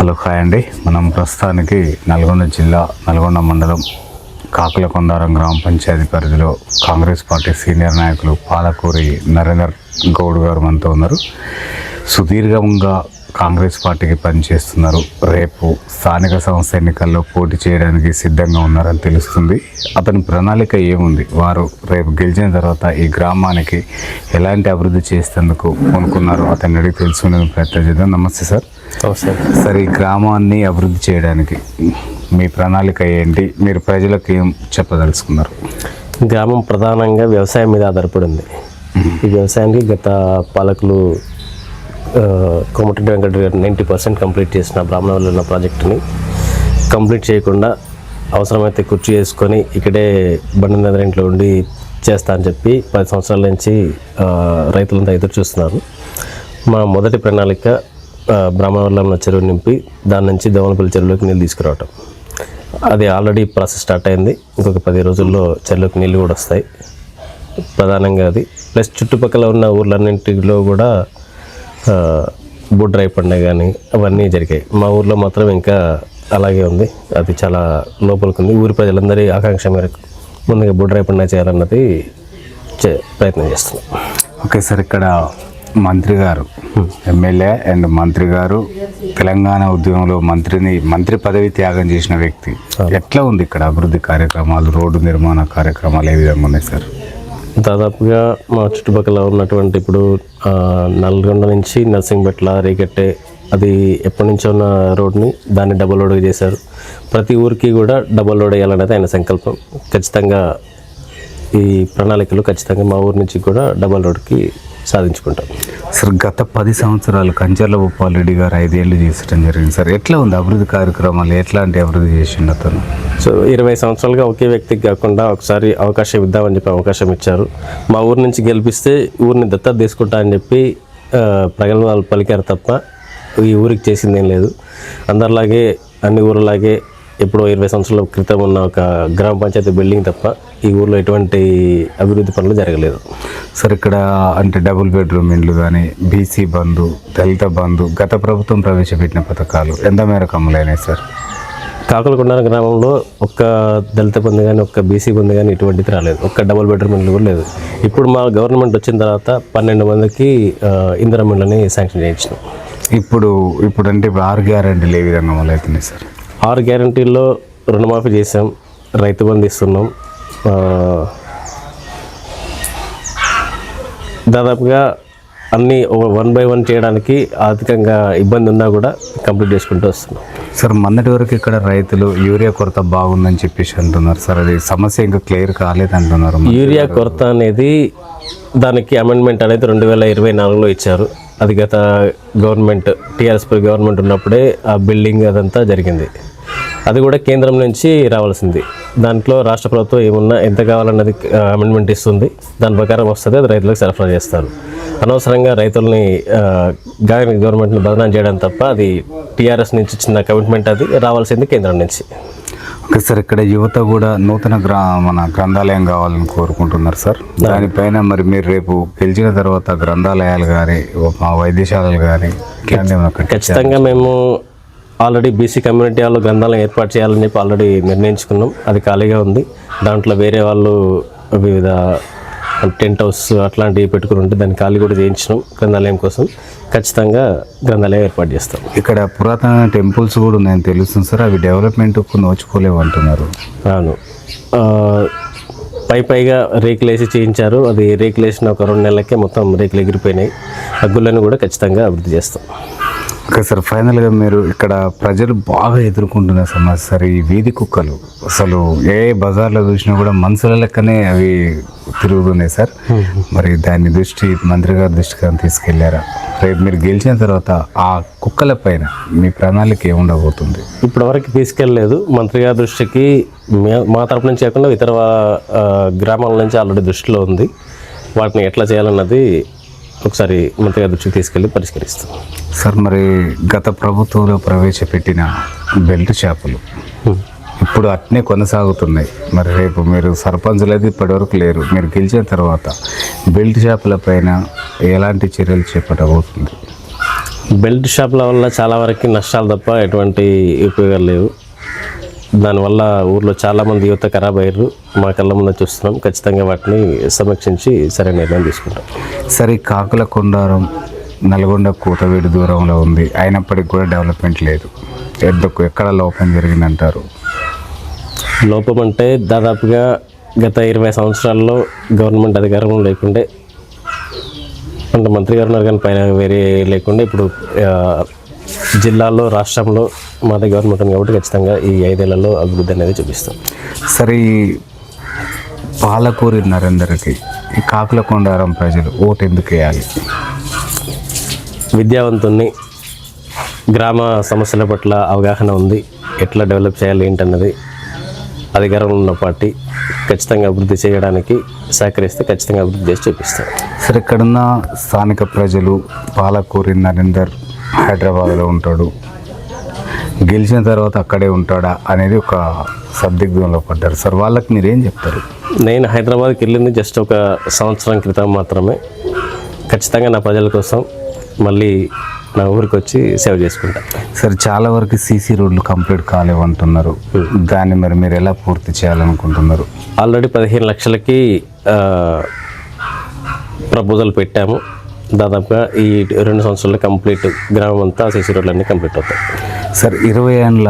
Hello hi అండి. మనం ప్రస్తుతానికి నల్గొండ జిల్లా నల్గొండ మండలం కాకులకొండారం గ్రామ పంచాయతీ పరిధిలో కాంగ్రెస్ పార్టీ సీనియర్ నాయకులు పాలకూరి నరేందర్ గౌడ్ గారు మనతో ఉన్నారు. సుదీర్ఘంగా కాంగ్రెస్ పార్టీకి పనిచేస్తున్నారు. రేపు స్థానిక సంస్థ ఎన్నికల్లో పోటీ చేయడానికి సిద్ధంగా ఉన్నారని తెలుస్తుంది. అతని ప్రణాళిక ఏముంది? వారు రేపు గెలిచిన తర్వాత ఈ గ్రామానికి ఎలాంటి అభివృద్ధి చేసేందుకు కొనుక్కున్నారు అతన్ని అడిగి తెలుసుకునే ప్రయత్నం చేద్దాం. నమస్తే సార్. సార్. ఈ గ్రామాన్ని అభివృద్ధి చేయడానికి మీ ప్రణాళిక ఏంటి? మీరు ప్రజలకు ఏం చెప్పదలుచుకున్నారు? గ్రామం ప్రధానంగా వ్యవసాయం మీద ఆధారపడి ఉంది ఈ వ్యవసాయానికి గత పాలకులు కోమటిరెడ్డి వెంకట గారు నైంటీ పర్సెంట్ కంప్లీట్ చేసిన బ్రాహ్మణవల్లి ఉన్న ప్రాజెక్టుని కంప్లీట్ చేయకుండా అవసరమైతే కుర్చీ వేసుకొని ఇక్కడే బండి నగర ఇంట్లో ఉండి చేస్తా అని చెప్పి పది సంవత్సరాల నుంచి రైతులంతా ఎదురు చూస్తున్నారు. మా మొదటి ప్రణాళిక ఆ, చెరువు నింపి దాని నుంచి దోమలపల్లి చెరువులోకి నీళ్ళు తీసుకురావటం. అది ఆల్రెడీ ప్రాసెస్ స్టార్ట్ అయింది. ఇంకొక పది రోజుల్లో చెరువులోకి నీళ్ళు కూడా వస్తాయి. ప్రధానంగా అది. ప్లస్ చుట్టుపక్కల ఉన్న ఊర్లన్నింటిలో కూడా ఆ, బుడ్రాయి పండుగ కానీ అవన్నీ జరిగాయి. మా ఊర్లో మాత్రం ఇంకా అలాగే ఉంది. అది చాలా లోపలికి ఉంది. ఊరి ప్రజలందరి ఆకాంక్ష మేరకు ముందుగా బుడ్రాయి పండుగ చేయాలన్నది చే ప్రయత్నం చేస్తున్నాం. ఓకే సార్ ఇక్కడ మంత్రి గారు ఎమ్మెల్యే అండ్ మంత్రి గారు తెలంగాణ ఉద్యమంలో మంత్రిని మంత్రి పదవి త్యాగం చేసిన వ్యక్తి. ఎట్లా ఉంది ఇక్కడ అభివృద్ధి కార్యక్రమాలు రోడ్డు నిర్మాణ కార్యక్రమాలు ఏ విధంగా ఉన్నాయి సార్? దాదాపుగా మా చుట్టుపక్కల ఉన్నటువంటి ఇప్పుడు నల్గొండ నుంచి నర్సింగ్బెట్ల రేగట్టే అది ఎప్పటి నుంచో ఉన్న రోడ్ని దాన్ని డబుల్ రోడ్ చేశారు. ప్రతి ఊరికి కూడా డబుల్ రోడ్ వేయాలనేది ఆయన సంకల్పం. ఖచ్చితంగా ఈ ప్రణాళికలు ఖచ్చితంగా మా ఊరి నుంచి కూడా డబుల్ రోడ్కి సాధించుకుంటాం. సార్ గత పది సంవత్సరాలు కంచర్ల భూపాల్ రెడ్డి గారు ఐదేళ్ళు చేసడం జరిగింది సార్. ఎట్లా ఉంది అభివృద్ధి కార్యక్రమాలు? ఎట్లాంటి అభివృద్ధి చేసిండు అతను? సో ఇరవై సంవత్సరాలుగా ఒకే వ్యక్తికి కాకుండా ఒకసారి అవకాశం ఇద్దామని చెప్పి అవకాశం ఇచ్చారు. మా ఊరి నుంచి గెలిపిస్తే ఊరిని దత్తత తీసుకుంటా అని చెప్పి ప్రగల్భాలు పలికారు తప్ప ఈ ఊరికి చేసింది ఏం లేదు. అందరిలాగే అన్ని ఊర్లాగే ఎప్పుడో ఇరవై సంవత్సరాల క్రితం ఉన్న ఒక గ్రామ పంచాయతీ బిల్డింగ్ తప్ప ఈ ఊర్లో ఎటువంటి అభివృద్ధి పనులు జరగలేదు. సార్ ఇక్కడ అంటే డబుల్ బెడ్రూమ్ ఇండ్లు కానీ బీసీ బంధు దళిత బంధు గత ప్రభుత్వం ప్రవేశపెట్టిన పథకాలు ఎంత మేరకు అమలైనాయి సార్? కాకులకొండ గ్రామంలో ఒక్క దళిత బంధు కానీ ఒక్క బీసీ బంధు కానీ ఇటువంటిది రాలేదు. ఒక్క డబుల్ బెడ్రూమ్ ఇల్లు కూడా లేదు. ఇప్పుడు మా గవర్నమెంట్ వచ్చిన తర్వాత పన్నెండు మందికి ఇందిరా శాంక్షన్ చేయించినాం. ఇప్పుడు ఇప్పుడు అంటే ఇప్పుడు ఆరు గ్యారెంటీలు ఏ విధంగా అమలవుతున్నాయి సార్? ఆరు గ్యారంటీల్లో రుణమాఫీ చేసాం రైతు బంధు ఇస్తున్నాం. దాదాపుగా అన్నీ వన్ బై వన్ చేయడానికి ఆర్థికంగా ఇబ్బంది ఉన్నా కూడా కంప్లీట్ చేసుకుంటూ వస్తున్నాం. సార్ మొన్నటి వరకు ఇక్కడ రైతులు యూరియా కొరత బాగుందని చెప్పేసి అంటున్నారు. సార్ అది సమస్య ఇంకా క్లియర్ కాలేదు అంటున్నారు యూరియా కొరత అనేది దానికి అమెండ్మెంట్ అనేది రెండు వేల ఇరవై నాలుగులో ఇచ్చారు. అది గత గవర్నమెంట్ టీఆర్ఎస్ గవర్నమెంట్ ఉన్నప్పుడే ఆ బిల్డింగ్ అదంతా జరిగింది. అది కూడా కేంద్రం నుంచి రావాల్సింది. దాంట్లో రాష్ట్ర ప్రభుత్వం ఏమున్నా ఎంత కావాలన్నది అమెండ్మెంట్ ఇస్తుంది. దాని ప్రకారం వస్తుంది అది రైతులకు సరఫరా చేస్తారు. అనవసరంగా రైతుల్ని గవర్నమెంట్ని బదనాం చేయడం తప్ప అది టీఆర్ఎస్ నుంచి ఇచ్చిన కమిట్మెంట్ అది రావాల్సింది కేంద్రం నుంచి. ఓకే సార్ ఇక్కడ యువత కూడా నూతన గ్రా మన గ్రంథాలయం కావాలని కోరుకుంటున్నారు సార్. దానిపైన మరి మీరు రేపు గెలిచిన తర్వాత గ్రంథాలయాలు కానీ మా వైద్యశాలలు కానీ? ఖచ్చితంగా మేము ఆల్రెడీ బీసీ కమ్యూనిటీ వాళ్ళు గ్రంథాలయం ఏర్పాటు చేయాలని చెప్పి ఆల్రెడీ నిర్ణయించుకున్నాం. అది ఖాళీగా ఉంది. దాంట్లో వేరే వాళ్ళు వివిధ టెంట్ హౌస్ అట్లాంటివి పెట్టుకుని ఉంటే దాన్ని ఖాళీ కూడా చేయించినాం గ్రంథాలయం కోసం. ఖచ్చితంగా గ్రంథాలయం ఏర్పాటు చేస్తాం. ఇక్కడ పురాతన టెంపుల్స్ కూడా ఉన్నాయని తెలుస్తుంది సార్. అవి డెవలప్మెంట్కు నోచుకోలేవు అంటున్నారు. అవును. పై పైగా రేకులు వేసి చేయించారు. అది రేకులు వేసిన ఒక రెండు నెలలకే మొత్తం రేకులు ఎగిరిపోయినాయి. ఆ గుళ్ళను కూడా ఖచ్చితంగా అభివృద్ధి చేస్తాం. ఓకే సార్ ఫైనల్గా మీరు ఇక్కడ ప్రజలు బాగా ఎదుర్కొంటున్న సమస్య సార్ ఈ వీధి కుక్కలు. అసలు ఏ బజార్లో చూసినా కూడా మనుషుల లెక్కనే అవి తిరుగుతున్నాయి సార్. మరి దాన్ని దృష్టి మంత్రి గారి దృష్టికి తీసుకెళ్ళారా? రేపు మీరు గెలిచిన తర్వాత ఆ కుక్కల పైన మీ ప్రణాళిక ఏముండబోతుంది? ఇప్పటివరకు తీసుకెళ్ళలేదు మంత్రి గారి దృష్టికి మే- తరపు నుంచి కాకుండా ఇతర గ్రామాల నుంచి ఆల్రెడీ దృష్టిలో ఉంది. వాటిని ఎట్లా చేయాలన్నది ఒకసారి మంత్రి గారి దృష్టికి తీసుకెళ్ళి పరిష్కరిస్తాం. సార్ మరి గత ప్రభుత్వంలో ప్రవేశపెట్టిన బెల్ట్ చేపలు ఇప్పుడు అట్నే కొనసాగుతున్నాయి. మరి రేపు మీరు సర్పంచులు అయితే ఇప్పటివరకు లేరు. మీరు గెలిచిన తర్వాత బెల్ట్ షాపుల పైన ఎలాంటి చర్యలు చేపట్టబోతుంది బెల్ట్ షాప్ల వల్ల చాలా వరకు నష్టాలు తప్ప ఎటువంటి ఉపయోగాలు లేవు. దానివల్ల ఊర్లో చాలామంది యువత ఖరాబ్ అయ్యారు. మా కళ్ళ ముందు చూస్తున్నాం. ఖచ్చితంగా వాటిని సమీక్షించి సరైన నిర్ణయం తీసుకుంటాం. సరే కాకుల కొండారం నల్గొండ కూతవేడి దూరంలో ఉంది. అయినప్పటికీ కూడా డెవలప్మెంట్ లేదు. ఎక్కడ లోపం జరిగిందంటారు? లోపం అంటే దాదాపుగా గత ఇరవై సంవత్సరాల్లో గవర్నమెంట్ అధికారం లేకుండే అంటే మంత్రి గారు ఉన్నారు కానీ పైన వేరే లేకుండా. ఇప్పుడు ఆ, జిల్లాలో రాష్ట్రంలో మాదే గవర్నమెంట్ ఉంది కాబట్టి ఖచ్చితంగా ఈ ఐదేళ్ళలో అభివృద్ధి అనేది చూపిస్తాం. సరే ఈ పాలకూరి నరేందర్కి ఈ కాకుల కొండారం ప్రజలు ఓటు ఎందుకు వేయాలి? విద్యావంతుణ్ణి గ్రామ సమస్యల పట్ల అవగాహన ఉంది ఎట్లా డెవలప్ చేయాలి ఏంటన్నది అధికారంలో ఉన్న పార్టీ ఖచ్చితంగా అభివృద్ధి చేయడానికి సహకరిస్తే ఖచ్చితంగా అభివృద్ధి చేసి చూపిస్తాం. సరే ఇక్కడున్న స్థానిక ప్రజలు పాలకూరి నరేందర్ హైదరాబాద్లో ఉంటాడు. గెలిచిన తర్వాత అక్కడే ఉంటాడా అనేది ఒక సందిగ్ధంలో పడ్డారు. సార్ వాళ్ళకి మీరేం చెప్తారు? నేను హైదరాబాద్కి వెళ్ళింది జస్ట్ ఒక సంవత్సరం క్రితం మాత్రమే. ఖచ్చితంగా నా ప్రజల కోసం మళ్ళీ నా ఊరికి వచ్చి సేవ చేసుకుంటా. సరే చాలా వరకు సీసీ రోడ్లు కంప్లీట్ కాలేవు అంటున్నారు దాన్ని మరి మీరు ఎలా పూర్తి చేయాలనుకుంటున్నారు? ఆల్రెడీ పదిహేను లక్షలకి ప్రపోజల్ పెట్టాము. దాదాపుగా ఈ రెండు సంవత్సరాల్లో కంప్లీట్ గ్రామం అంతా సీసీ రోడ్లన్నీ కంప్లీట్ అవుతాయి. సార్ ఇరవై ఏళ్ళ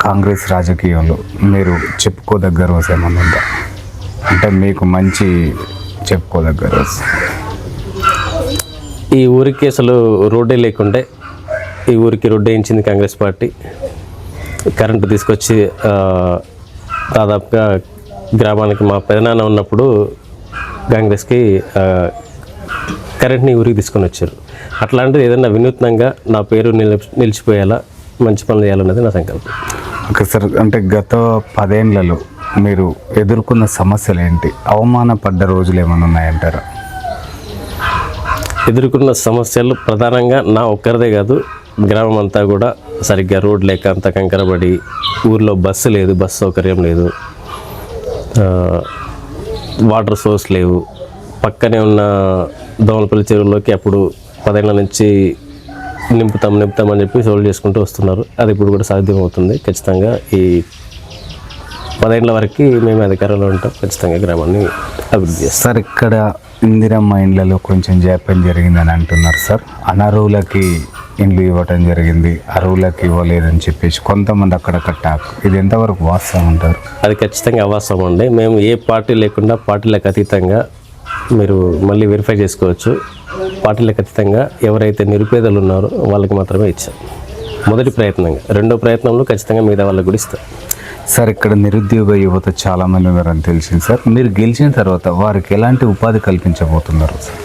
కాంగ్రెస్ రాజకీయంలో మీరు చెప్పుకోదగ్గ రోజు ఏమన్నా ఉందా? అంటే మీకు మంచి చెప్పుకోదగ్గ రోజు. ఈ ఊరికి అసలు రోడ్డే లేకుండే. ఈ ఊరికి రోడ్డు వేయించింది కాంగ్రెస్ పార్టీ. కరెంటు తీసుకొచ్చి దాదాపుగా గ్రామానికి మా పెదనాన్న ఉన్నప్పుడు కాంగ్రెస్కి కరెంట్ని ఊరికి తీసుకొని వచ్చారు. అట్లాంటిది ఏదైనా వినూత్నంగా నా పేరు నిలిపి నిలిచిపోయేలా మంచి పనులు చేయాలన్నది నా సంకల్పం. ఓకే సార్ అంటే గత పదేళ్ళలో మీరు ఎదుర్కొన్న సమస్యలు ఏంటి? అవమానపడ్డ రోజులు ఏమైనా ఉన్నాయంటారా? ఎదుర్కొన్న సమస్యలు ప్రధానంగా నా ఒక్కరిదే కాదు గ్రామం అంతా కూడా సరిగ్గా రోడ్ లేక అంత కంకరబడి ఊర్లో బస్సు లేదు బస్సు సౌకర్యం లేదు. వాటర్ సోర్స్ లేవు. పక్కనే ఉన్న దోమలపల్లి చెరువులోకి అప్పుడు పదేళ్ళ నుంచి నింపుతాం నింపుతాం అని చెప్పి సోల్వ్ చేసుకుంటూ వస్తున్నారు. అది ఇప్పుడు కూడా సాధ్యం అవుతుంది ఖచ్చితంగా ఈ పదేళ్ళ వరకు మేము అధికారంలో ఉంటాం. ఖచ్చితంగా గ్రామాన్ని అభివృద్ధి చేస్తాం. సార్ ఇక్కడ ఇందిరమ్మ ఇండ్లలో కొంచెం జాప్యం జరిగిందని అంటున్నారు సార్. అనర్హులకి ఇండ్లు ఇవ్వటం జరిగింది అరువులకి ఇవ్వలేదని చెప్పేసి కొంతమంది అక్కడ కట్టాకు ఇది ఎంతవరకు వాస్తవం అంటారు? అది ఖచ్చితంగా అవాస్తవం అండి. మేము ఏ పార్టీ లేకుండా పార్టీలకు అతీతంగా మీరు మళ్ళీ వెరిఫై చేసుకోవచ్చు. పార్టీలకు అతీతంగా ఎవరైతే నిరుపేదలు ఉన్నారో వాళ్ళకి మాత్రమే ఇచ్చాం. మొదటి ప్రయత్నంగా. రెండో ప్రయత్నంలో ఖచ్చితంగా మిగతా వాళ్ళకి కూడా ఇస్తాం. సార్ ఇక్కడ నిరుద్యోగ యువత చాలా మంది ఉన్నారని తెలిసింది సార్. మీరు గెలిచిన తర్వాత వారికి ఎలాంటి ఉపాధి కల్పించబోతున్నారు సార్?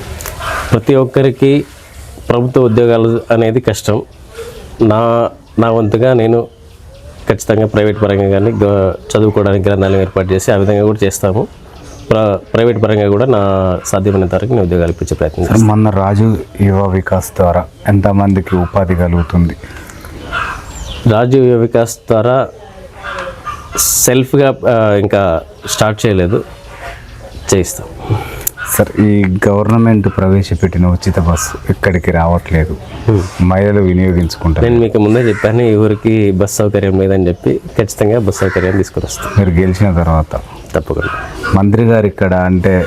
ప్రతి ఒక్కరికి ప్రభుత్వ ఉద్యోగాలు అనేది కష్టం. నా నా వంతుగా నేను ఖచ్చితంగా ప్రైవేట్ పరంగా కానీ చదువుకోవడానికి గ్రంథాలయం ఏర్పాటు చేసి ఆ విధంగా కూడా చేస్తాము. ప్ర ప్రైవేట్ పరంగా కూడా నా సాధ్యమైనంత వరకు నేను ఉద్యోగాలు ఇప్పించే ప్రయత్నం సార్ మొన్న రాజు యువ వికాస్ ద్వారా ఎంతమందికి ఉపాధి కలుగుతుంది? రాజీవ్ యువ వికాస్ ద్వారా సెల్ఫ్గా ఇంకా స్టార్ట్ చేయలేదు. చేయిస్తాం. సార్ ఈ గవర్నమెంట్ ప్రవేశపెట్టిన ఉచిత బస్సు ఇక్కడికి రావట్లేదు. మహిళలు వినియోగించుకుంటారు. నేను మీకు ముందే చెప్పాను ఈ ఊరికి బస్ సౌకర్యం లేదని చెప్పి ఖచ్చితంగా బస్ సౌకర్యం తీసుకొని వస్తాం. మీరు గెలిచిన తర్వాత? తప్పకుండా. మంత్రి గారు ఇక్కడ అంటే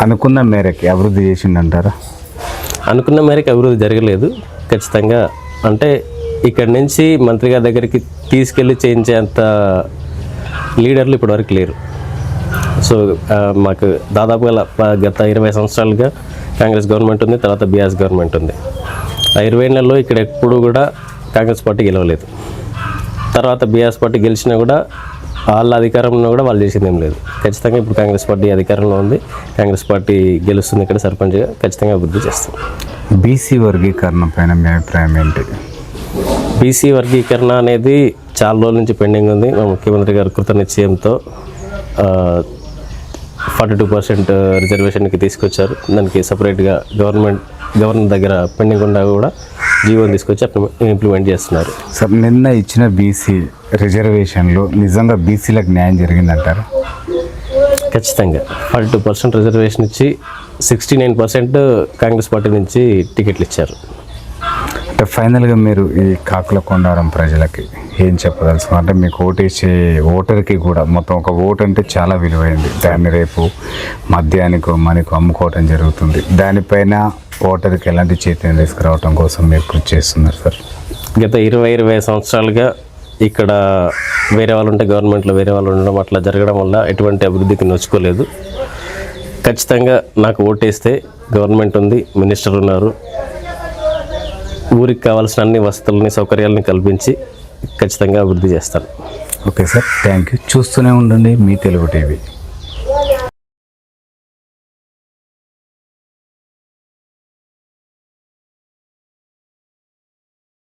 అనుకున్న మేరకి అభివృద్ధి చేసిండంటారా? అనుకున్న మేరకు అభివృద్ధి జరగలేదు. ఖచ్చితంగా అంటే ఇక్కడి నుంచి మంత్రి గారి దగ్గరికి తీసుకెళ్ళి చేయించేంత లీడర్లు ఇప్పటివరకు లేరు. సో మాకు దాదాపుగా గత ఇరవై సంవత్సరాలుగా కాంగ్రెస్ గవర్నమెంట్ ఉంది తర్వాత బీఆర్ఎస్ గవర్నమెంట్ ఉంది. ఆ ఇరవై నెలలో ఇక్కడ ఎప్పుడూ కూడా కాంగ్రెస్ పార్టీ గెలవలేదు. తర్వాత బీఆర్ఎస్ పార్టీ గెలిచినా కూడా వాళ్ళ అధికారంలో కూడా వాళ్ళు చేసింది ఏం లేదు. ఖచ్చితంగా ఇప్పుడు కాంగ్రెస్ పార్టీ అధికారంలో ఉంది కాంగ్రెస్ పార్టీ గెలుస్తుంది ఇక్కడ సర్పంచ్గా ఖచ్చితంగా అభివృద్ధి చేస్తాం బీసీ వర్గీకరణ పైన మీ అభిప్రాయం ఏంటి? బీసీ వర్గీకరణ అనేది చాలా రోజుల నుంచి పెండింగ్ ఉంది. మా ముఖ్యమంత్రి గారు కృత నిశ్చయంతో ఫార్టీ టూ పర్సెంట్ రిజర్వేషన్కి తీసుకొచ్చారు. దానికి సపరేట్గా గవర్నమెంట్ గవర్నర్ దగ్గర పెండింగ్ ఉండా కూడా జీవోని తీసుకొచ్చి ఇంప్లిమెంట్ చేస్తున్నారు. సార్ నిన్న ఇచ్చిన బీసీ రిజర్వేషన్లో నిజంగా బీసీలకు న్యాయం జరిగిందంటారా? ఖచ్చితంగా. ఫార్టీ టూ పర్సెంట్ రిజర్వేషన్ ఇచ్చి sixty nine percent Congress party నుంచి టికెట్లు ఇచ్చారు. అంటే ఫైనల్గా మీరు ఈ కాకుల కొండారం ప్రజలకి ఏం చెప్పదలుసు అంటే మీకు ఓటేసే ఓటర్కి కూడా మొత్తం ఒక ఓటు అంటే చాలా విలువైంది. దాన్ని రేపు మద్యానికో మనకు అమ్ముకోవటం జరుగుతుంది. దానిపైన ఓటర్కి ఎలాంటి చైతన్యం తీసుకురావటం కోసం మీరు కృషి చేస్తున్నారు సార్? గత ఇరవై ఇరవై సంవత్సరాలుగా ఇక్కడ వేరే వాళ్ళు ఉంటే గవర్నమెంట్లో వేరే వాళ్ళు ఉండడం అట్లా జరగడం వల్ల ఎటువంటి అభివృద్ధికి నొచ్చుకోలేదు. ఖచ్చితంగా నాకు ఓటేస్తే గవర్నమెంట్ ఉంది మినిస్టర్ ఉన్నారు. ఊరికి కావాల్సిన అన్ని వసతులని సౌకర్యాలని కల్పించి ఖచ్చితంగా అభివృద్ధి చేస్తాను. ఓకే సార్ థ్యాంక్ యూ చూస్తూనే ఉండండి మీ తెలుగు టీవీ.